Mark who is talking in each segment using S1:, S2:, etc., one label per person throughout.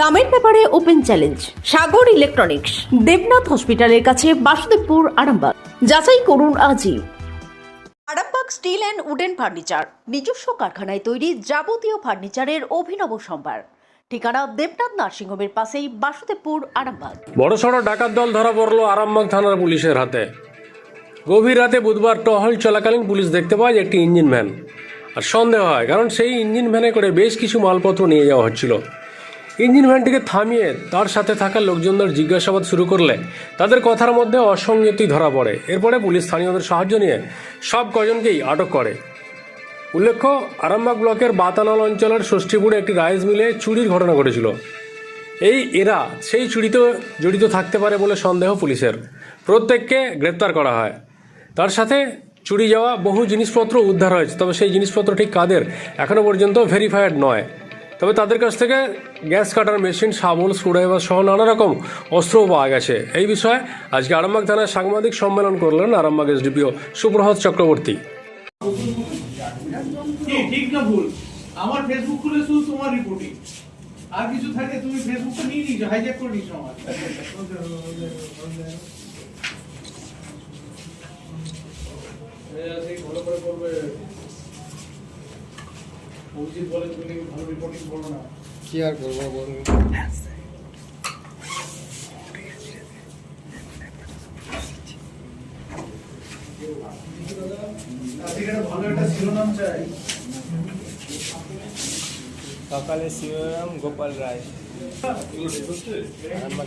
S1: দামের ব্যাপারে open challenge, Sagar electronics, Debnath হসপিটালের কাছে বাসুদেবপুর, আরামবাগ। যাচাই করুন আজই। Arambagh steel and wooden furniture, নিজস্ব কারখানায় তৈরি যাবতীয় ফার্নিচারের অভিনব সম্ভার। ঠিকানা দেবনাথ নার্সিংহোমের পাশেই বাসুদেবপুর, আরামবাগ।
S2: বড়সড় ডাকাত দল ধরা পড়ল আরামবাগ থানার পুলিশের হাতে। গভীর রাতে বুধবার টহল চলাকালীন পুলিশ দেখতে পায় একটি ইঞ্জিন ভ্যান। আর সন্দেহ হয়, কারণ সেই ইঞ্জিন ভ্যানে করে বেশ কিছু মালপত্র নিয়ে যাওয়া হচ্ছিল। ইঞ্জিন ভ্যানটিকে থামিয়ে তার সাথে থাকা লোকজনদের জিজ্ঞাসাবাদ শুরু করলে তাদের কথার মধ্যে অসঙ্গতি ধরা পড়ে। এরপরে পুলিশ স্থানীয়দের সাহায্য নিয়ে সব কজনকেই আটক করে। উল্লেখ্য, আরামবাগ ব্লকের বাতানল অঞ্চলের ষষ্ঠীপুরে একটি রাইস মিলে চুরির ঘটনা ঘটেছিল। এই এরা সেই চুরিতে জড়িত থাকতে পারে বলে সন্দেহ পুলিশের। প্রত্যেককে গ্রেপ্তার করা হয়। তার সাথে চুরি যাওয়া বহু জিনিসপত্র উদ্ধার হয়েছে, তবে সেই জিনিসপত্র ঠিক কাদের এখনও পর্যন্ত ভেরিফাইড নয়। তবে তাদের কাছ থেকে গ্যাস কাটার মেশিন শাবল স্ক্রুড্রাইভার সহ নানা রকম অস্ত্রও পাওয়া গেছে। এই বিষয়ে আজকে আরামবাগ থানায় সাংবাদিক সম্মেলন করলেন আরামবাগ এসডিপিও সুপ্রভাত চক্রবর্তী।
S3: ঠিক না ভুল। আমার ফেসবুক খুলে শুধু তোমার রিপোর্টিং আর কিছু থাকে তুমি ফেসবুকটা নিয়ে নিছো হাইজ্যাক করে নিছো আমার ভালো করে করবে অভিজিৎ বলে তুমি নাকি ভালো রিপোর্টিং করো না?
S4: কি আর করব বলুন
S3: ভালো একটা শিরোনাম চাই।
S4: সকালে শিবরাম গোপাল রায়। আমার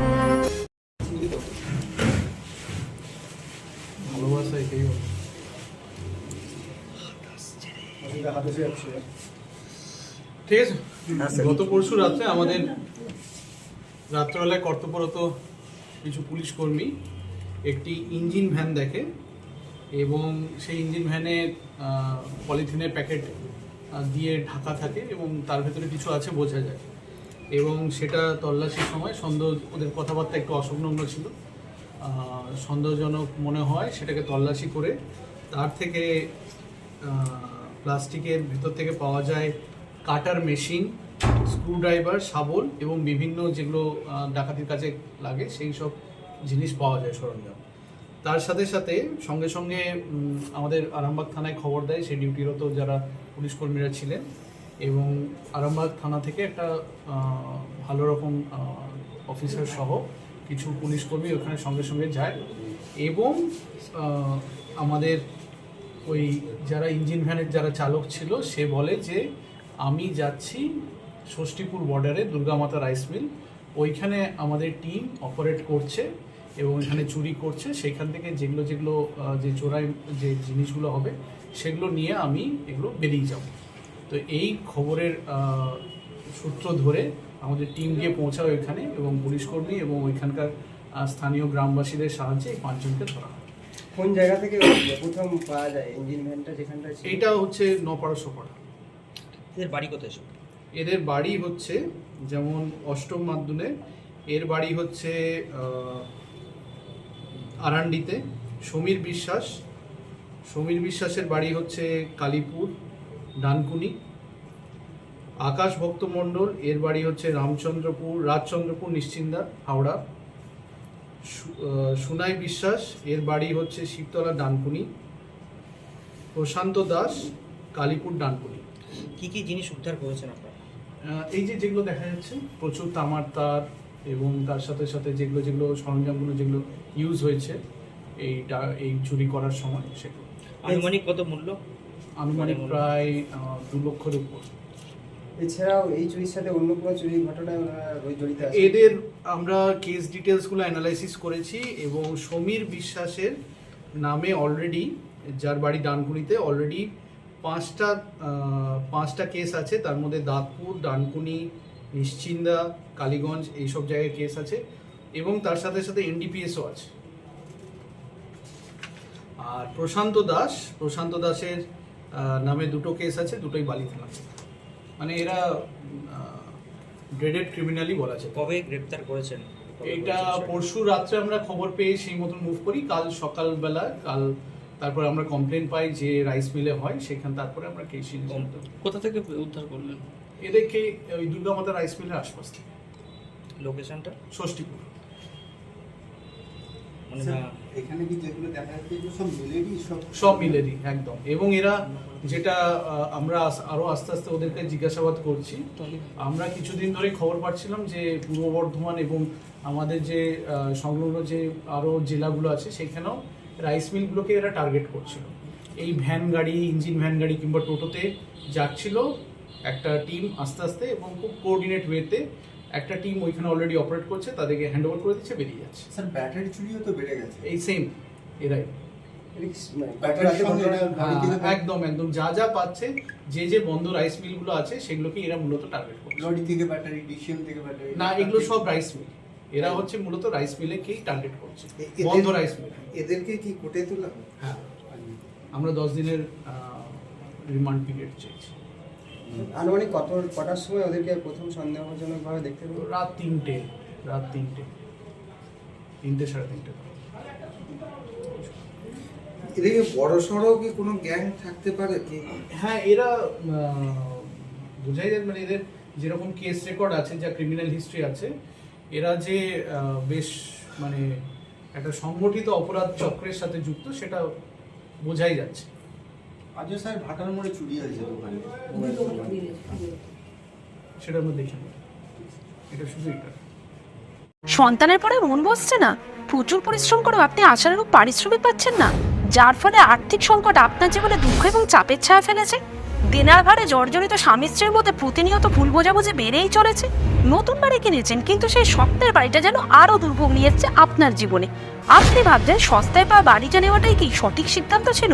S3: ভালোবাসা এটাই ঠিক আছে? গত পরশু রাত্রে আমাদের রাত্রবেলায় কর্তব্যরত কিছু পুলিশ কর্মী একটি ইঞ্জিন ভ্যান দেখে এবং সেই ইঞ্জিন ভ্যানে পলিথিনের প্যাকেট দিয়ে ঢাকা থাকে এবং তার ভেতরে কিছু আছে বোঝা যায়। এবং সেটা তল্লাশির সময় সন্দেহ ওদের কথাবার্তা একটু অসংলগ্ন ছিল। সন্দেহজনক মনে হয় সেটাকে তল্লাশি করে। তার থেকে প্লাস্টিকের ভিতর থেকে পাওয়া যায় কাটার মেশিন, স্ক্রুড্রাইভার, শাবল এবং বিভিন্ন যেগুলো ডাকাতির কাজে লাগে, সেই সব জিনিস পাওয়া যায় সরঞ্জাম। তার সাথে সাথে, সঙ্গে সঙ্গে আমাদের আরামবাগ থানায় খবর দেয়, সেই ডিউটিরত যারা পুলিশ কর্মীরা ছিলেন এবং আরামবাগ থানা থেকে একটা ভালো রকম অফিসার সহ কিছু পুলিশ কর্মী ওখানে সঙ্গে সঙ্গে যায় এবং আমাদের ওই যারা ইঞ্জিন ভ্যানের যারা চালক ছিল, সে বলে যে, আমি যাচ্ছি ষষ্ঠীপুর বর্ডারে দুর্গামাতা রাইস মিল ওইখানে আমাদের টিম অপারেট করছে এবং এখানে চুরি করছে। সেখান থেকে যেগুলো যেগুলো যে চোরাই, যে জিনিসগুলো হবে, সেগুলো নিয়ে আমি এগুলো বেরিয়ে যাব। তো এই খবরের সূত্র ধরে আমাদের টিম গিয়ে পৌঁছায় ওইখানে এবং পুলিশ কর্মী এবং ওইখানকার স্থানীয় গ্রামবাসীদের সাহায্যে এই পাঁচজনকে ধরা হয়।
S5: কোন জায়গা থেকে প্রথম পাওয়া যায় ইঞ্জিন ভ্যানটা যেখানটা?
S3: এইটা হচ্ছে নপাড়া সোপাড়া।
S5: এদের বাড়ি কোথায় সব?
S3: এদের বাড়ি হচ্ছে যেমন অষ্টম মাধ্যমে এর বাড়ি হচ্ছে আরান্ডিতে সমীর বিশ্বাস। সমীর বিশ্বাসের বাড়ি হচ্ছে কালীপুর ডানকুনি। আকাশ ভক্ত মণ্ডল এর বাড়ি হচ্ছে রামচন্দ্রপুর রাজচন্দ্রপুর নিশ্চিন্দা হাওড়া। সুনাই বিশ্বাস এর বাড়ি হচ্ছে শিবতলা ডানকুনি। প্রশান্ত দাস কালীপুর ডানকুনি।
S5: কি কি জিনিস উদ্ধার করেছেন আপনারা?
S3: এই যে যেগুলো দেখা যাচ্ছে প্রচুর তামার তার এবং তার সাথে সাথে যেগুলো যেগুলো সরঞ্জামগুলো যেগুলো ইউজ হয়েছে এইটা এই চুরি করার সময় সেগুলো।
S5: আনুমানিক কত মূল্য?
S3: আনুমানিক প্রায় দু লক্ষের উপর।
S5: এছাড়াও এই চুরির সাথে অন্য কোনো চুরির ঘটনায় ওনারা জড়িত আছে?
S3: এদের আমরা কেস ডিটেলসগুলো অ্যানালাইসিস করেছি এবং সমীর বিশ্বাসের নামে অলরেডি যার বাড়ি ডানকুনিতে অলরেডি পাঁচটা পাঁচটা কেস আছে। তার মধ্যে দাঁতপুর, ডানকুনি, নিশ্চিন্দা, কালীগঞ্জ এইসব জায়গায় কেস আছে এবং তার সাথে সাথে এনডিপিএসও আছে। আর প্রশান্ত দাস, প্রশান্ত দাসের নামে দুটো কেস আছে, দুটোই বালি থানা মানে এরা ড্রেডেড ক্রিমিনালই বলা যায়
S6: কবে গ্রেপ্তার করেছেন?
S3: এটা পরশু রাত্রে আমরা খবর পেয়ে সেই মতন মুভ করি। কাল সকালবেলা কাল তারপরে আমরা কমপ্লেন পাই যে রাইস মিলে হয় সেখান তারপরে আমরা কেস
S6: কোথা থেকে উদ্ধার করলেন?
S3: এদেরকে ওই দুর্গা মাতা রাইস মিলের আশপাশ থেকে।
S6: লোকেশনটা
S3: ষষ্ঠীপুর।
S6: মানে
S7: এখানে কি যেগুলো দেখা যাচ্ছে সব মিলেরই সব
S3: সব মিলেরই একদম। এবং এরা যেটা আমরা আরও আস্তে আস্তে ওদেরকে জিজ্ঞাসাবাদ করছি। আমরা কিছুদিন ধরে খবর পাচ্ছিলাম যে পূর্ব বর্ধমান এবং আমাদের যে সংলগ্ন যে আরও জেলাগুলো আছে সেখানেও রাইস মিলগুলোকে এরা টার্গেট করছিল। এই ভ্যান গাড়ি ইঞ্জিন ভ্যান গাড়ি কিংবা টোটোতে যাচ্ছিল একটা টিম আস্তে আস্তে এবং খুব কোঅর্ডিনেট ওয়েতে একটা টিম ওইখানে অলরেডি অপারেট করছে তাদেরকে হ্যান্ড ওভার করে দিচ্ছে বেরিয়ে যাচ্ছে।
S7: স্যার ব্যাটারি চুরিও তো বেড়ে গেছে।
S3: এই সেম এরাই
S5: মানে
S7: থেকে
S3: হ্যাঁ, একদম একদম। যা যা পাচ্ছে যে যে বন্ধ রাইস মিলগুলো আছে সেগুলোকে এরা মূলত টার্গেট করছে।
S7: লরি থেকে ব্যাটারি ডিসিএম থেকে ব্যাটারি
S3: না এগুলো সব রাইস মিল এরা হচ্ছে মূলত রাইস মিলেকেই টার্গেট করছে। বন্ধ রাইস মিল
S7: এদেরকে কি কোটে তোলা?
S3: হ্যাঁ। আমরা দশ দিনের রিমান্ড পিরিয়ড চেয়েছি
S5: আনুমানিক কত কটার সময় ওদেরকে প্রথম সন্দেহজনক ভাবে দেখতে পেল?
S3: রাত তিনটে রাত তিনটে। তিনটে সাড়ে তিনটে।
S7: এদিকে বড় সড়ো কি কোনো গ্যাং থাকতে পারে কি?
S3: হ্যাঁ এরা বোঝাই যায় মানে এদের যেরকম কেস রেকর্ড আছে যা ক্রিমিনাল হিস্ট্রি আছে এরা যে বেশ মানে একটা সংগঠিত অপরাধ চক্রের সাথে যুক্ত সেটা বোঝাই যাচ্ছে।
S7: আজও স্যার ভাটার মোড়ে চুরি হয়েছে দোকানে।
S3: সেটা আমরা দেখে এটা শুধু এটা।
S1: সন্তানের পরে মন বসছে না। প্রচুর পরিশ্রম করেও আপনি আশানুরূপ পারিশ্রমিক পাচ্ছেন না। যার ফলে আর্থিক সংকট আপনার জীবনে দুঃখ এবং চাপের ছায়া ফেলেছে। দিনার ভারে জর্জরিত স্বামী স্ত্রীর মধ্যে প্রতিনিয়ত ভুল বোঝাবুঝি বেড়েই চলেছে। নতুন বাড়ি কিনেছেন কিন্তু সেই স্বপ্নের বাড়িটা যেন আরও দুর্ভোগ নিয়ে এসছে আপনার জীবনে। আপনি ভাবছেন সস্তায় পাওয়া বাড়িটা নেওয়াটাই কি সঠিক সিদ্ধান্ত ছিল?